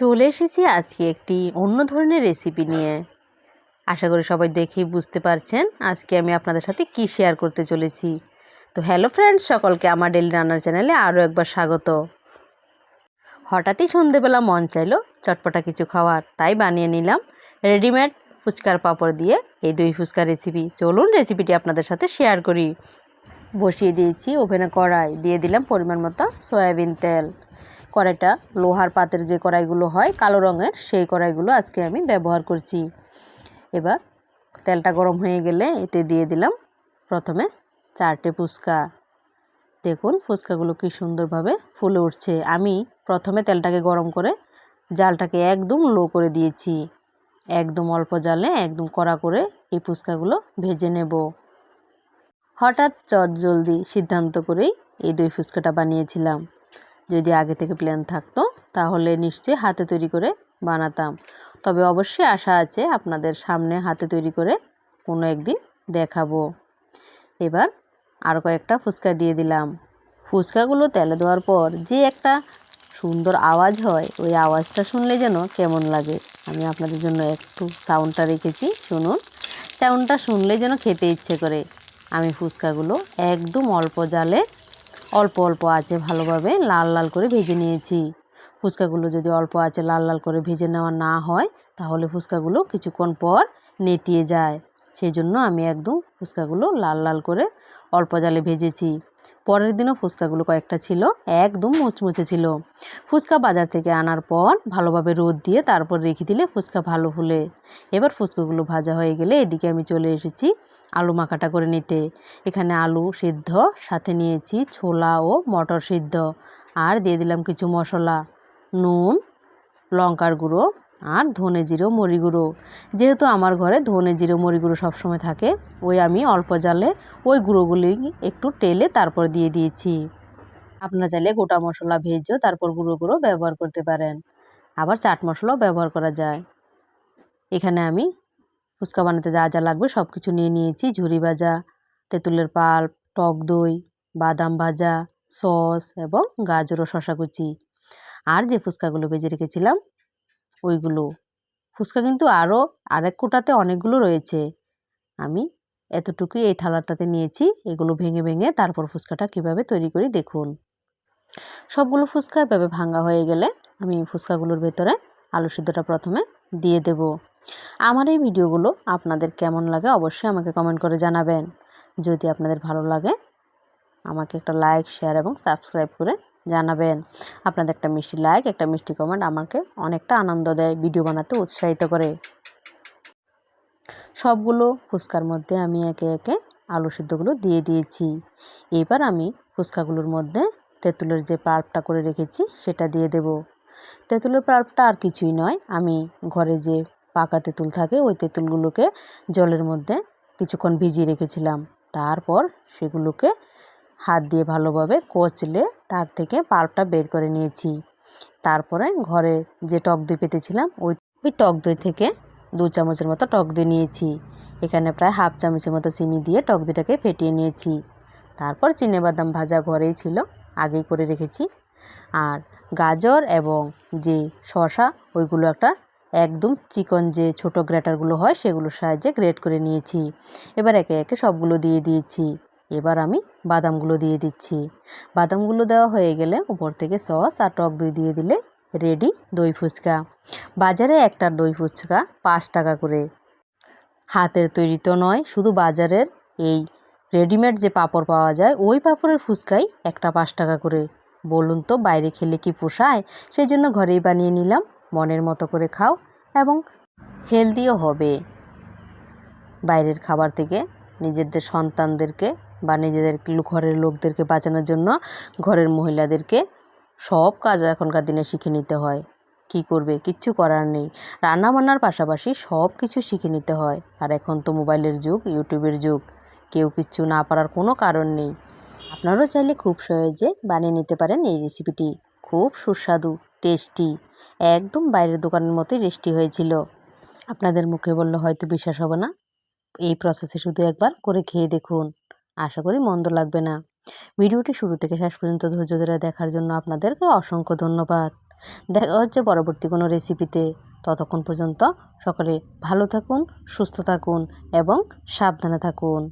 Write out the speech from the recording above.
চলে এসেছি আজকে একটি অন্য ধরনের রেসিপি নিয়ে। আশা করি সবাই দেখেই বুঝতে পারছেন আজকে আমি আপনাদের সাথে কি শেয়ার করতে চলেছি। তো হ্যালো ফ্রেন্ডস সকলকে আমার ডেলি রান্নার চ্যানেলে আরও একবার স্বাগত। হঠাৎই সন্ধেবেলা মন চাইলো চটপটা কিছু খাওয়ার, তাই বানিয়ে নিলাম রেডিমেড ফুচকার পাঁপড় দিয়ে এই দই ফুচকা রেসিপি চলুন রেসিপিটি আপনাদের সাথে শেয়ার করি। বসিয়ে দিয়েছি ওভেনে কড়াই, দিয়ে দিলাম পরিমাণ মতো সয়াবিন তেল। কড়াইটা, লোহার পাতের যে কড়াইগুলো হয় কালো রঙের, সেই কড়াইগুলো আজকে আমি ব্যবহার করছি। এবার তেলটা গরম হয়ে গেলে এতে দিয়ে দিলাম প্রথমে চারটে ফুচকা। দেখুন ফুচকাগুলো কি সুন্দরভাবে ফুলে উঠছে। আমি প্রথমে তেলটাকে গরম করে জালটাকে একদম লো করে দিয়েছি। একদম অল্প জালে একদম কড়া করে এই ফুচকাগুলো ভেজে নেব। হঠাৎ চট জলদি সিদ্ধান্ত করেই এই দই ফুচকাটা বানিয়েছিলাম। যদি আগে থেকে প্ল্যান থাকতো, তাহলে নিশ্চয়ই হাতে তৈরি করে বানাতাম। তবে অবশ্যই আশা আছে আপনাদের সামনে হাতে তৈরি করে কোনো একদিন দেখাবো। এবার আরও কয়েকটা ফুচকা দিয়ে দিলাম। ফুচকাগুলো তেলে দেওয়ার পর যে একটা সুন্দর আওয়াজ হয়, ওই আওয়াজটা শুনলে যেন কেমন লাগে। আমি আপনাদের জন্য একটু সাউন্ডটা রেখেছি, শুনুন। সাউন্ডটা শুনলে যেন খেতে ইচ্ছে করে। আমি ফুচকাগুলো একদম অল্প জালে অল্প অল্প আছে ভালোভাবে লাল লাল করে ভেজে নিয়েছি। ফুচকাগুলো যদি অল্প আছে লাল লাল করে ভেজে নেওয়া না হয়, তাহলে ফুচকাগুলো কিছুক্ষণ পর নেতিয়ে যায়। সেই জন্য আমি একদম ফুচকাগুলো লাল লাল করে অল্প জালে ভেজেছি। পরের দিনও ফুচকাগুলো কয়েকটা ছিল, একদম মুচমুচে ছিল। ফুচকা বাজার থেকে আনার পর ভালোভাবে রোদ দিয়ে তারপর রেখে দিলে ফুচকা ভালো ফুলে। এবার ফুচকাগুলো ভাজা হয়ে গেলে এদিকে আমি চলে এসেছি আলু মাখাটা করে নিতে। এখানে আলু সিদ্ধ, সাথে নিয়েছি ছোলা ও মটর সিদ্ধ। আর দিয়ে দিলাম কিছু মশলা, নুন, লঙ্কার গুঁড়ো আর ধনে জিরো, মরি গুঁড়ো। যেহেতু আমার ঘরে ধনে জিরো, মরি গুঁড়ো সবসময় থাকে, ওই আমি অল্প জালে ওই গুঁড়োগুলি একটু টেলে তারপর দিয়ে দিয়েছি। আপনারা চাইলে গোটা মশলা, ভেজেও তারপর গুঁড়ো গুঁড়ো ব্যবহার করতে পারেন। আবার চাট মশলাও ব্যবহার করা যায়। এখানে আমি ফুচকা বানাতে যা যা লাগবে সব কিছু নিয়ে নিয়েছি। ঝুরি ভাজা, তেঁতুলের পাল্প, টক দই, বাদাম ভাজা, সস এবং গাজর ও শশা কুচি। আর যে ফুচকাগুলো ভেজে রেখেছিলাম, ওইগুলো। ফুচকা কিন্তু আরও আরেক কোটাতে অনেকগুলো রয়েছে। আমি এতটুকুই এই থালাটাতে নিয়েছি। এগুলো ভেঙে ভেঙে তারপর ফুচকাটা কীভাবে তৈরি করি দেখুন। সবগুলো ফুচকা এভাবে ভাঙা হয়ে গেলে আমি ফুচকাগুলোর ভেতরে আলু সিদ্ধটা প্রথমে দিয়ে দেব। আমার এই ভিডিওগুলো আপনাদের কেমন লাগে অবশ্যই আমাকে কমেন্ট করে জানাবেন। যদি আপনাদের ভালো লাগে, আমাকে একটা লাইক শেয়ার এবং সাবস্ক্রাইব করে জানাবেন। আপনাদের একটা মিষ্টি লাইক একটা মিষ্টি কমেন্ট আমাকে অনেকটা আনন্দ দেয় ভিডিও বানাতে উৎসাহিত করে। সবগুলো ফুচকার মধ্যে আমি একে একে আলু সিদ্ধগুলো দিয়ে দিয়েছি। এবার আমি ফুচকাগুলোর মধ্যে তেঁতুলের যে পার্পটা করে রেখেছি, সেটা দিয়ে দেব। তেঁতুলের পার্পটা আর কিছুই নয়, আমি ঘরে যে পাকা তেঁতুল থাকে, ওই তেঁতুলগুলোকে জলের মধ্যে কিছুক্ষণ ভিজিয়ে রেখেছিলাম। তারপর সেগুলোকে হাত দিয়ে ভালোভাবে কচলে তার থেকে পাল্পটা বের করে নিয়েছি। তারপরে ঘরে যে টক দই পেতেছিলাম, ওই ওই টক দই থেকে দু চামচের মতো টক দই নিয়েছি। এখানে প্রায় হাফ চামচের মতো চিনি দিয়ে টক দইটাকে ফেটিয়ে নিয়েছি। তারপর বাদাম ভাজা ঘরেই ছিল, আগেই করে রেখেছি। আর গাজর এবং যে শশা ওইগুলো একটা একদম চিকন যে ছোট গ্রেটারগুলো হয় সেগুলোর সাহায্যে গ্রেট করে নিয়েছি। এবার একে একে সবগুলো দিয়ে দিয়েছি। এবার আমি বাদামগুলো দিয়ে দিচ্ছি। বাদামগুলো দেওয়া হয়ে গেলে উপর থেকে সস আর টক দই দিয়ে দিলে রেডি দই ফুচকা। বাজারে একটা দই ফুচকা পাঁচ টাকা করে। হাতের তৈরি তো নয়, শুধু বাজারের এই রেডিমেড যে পাঁপড় পাওয়া যায়, ওই পাঁপড়ের ফুচকাই একটা পাঁচ টাকা করে। বলুন তো বাইরে খেলে কি পোষায়? সেই জন্য ঘরেই বানিয়ে নিলাম। মনের মতো করে খাও এবং হেলদিও হবে। বাইরের খাবার থেকে নিজেদের সন্তানদেরকে বা নিজেদের ঘরের লোকদেরকে বাঁচানোর জন্য ঘরের মহিলাদেরকে সব কাজ এখনকার দিনে শিখে নিতে হয়। কি করবে? কিচ্ছু করার নেই। রান্না বান্নার পাশাপাশি সব কিছু শিখে নিতে হয়। আর এখন তো মোবাইলের যুগ, ইউটিউবের যুগ। কেউ কিচ্ছু না পারার কোনো কারণ নেই। আপনারাও চাইলে খুব সহজে বানিয়ে নিতে পারেন এই রেসিপিটি। খুব সুস্বাদু। টেস্টি। একদম বাইরের দোকানের মতোই টেস্টি হয়েছিল। আপনাদের মুখে বললে হয়তো বিশ্বাস হবে না। এই প্রসেসে শুধু একবার করে খেয়ে দেখুন। আশা করি মন্দ লাগবে না। ভিডিওটি শুরু থেকে শেষ পর্যন্ত ধৈর্য ধরে দেখার জন্য আপনাদেরকে অসংখ্য ধন্যবাদ। দেখা হচ্ছে পরবর্তী কোনো রেসিপিতে ততক্ষণ পর্যন্ত সকলে ভালো থাকুন, সুস্থ থাকুন এবং সাবধানে থাকুন।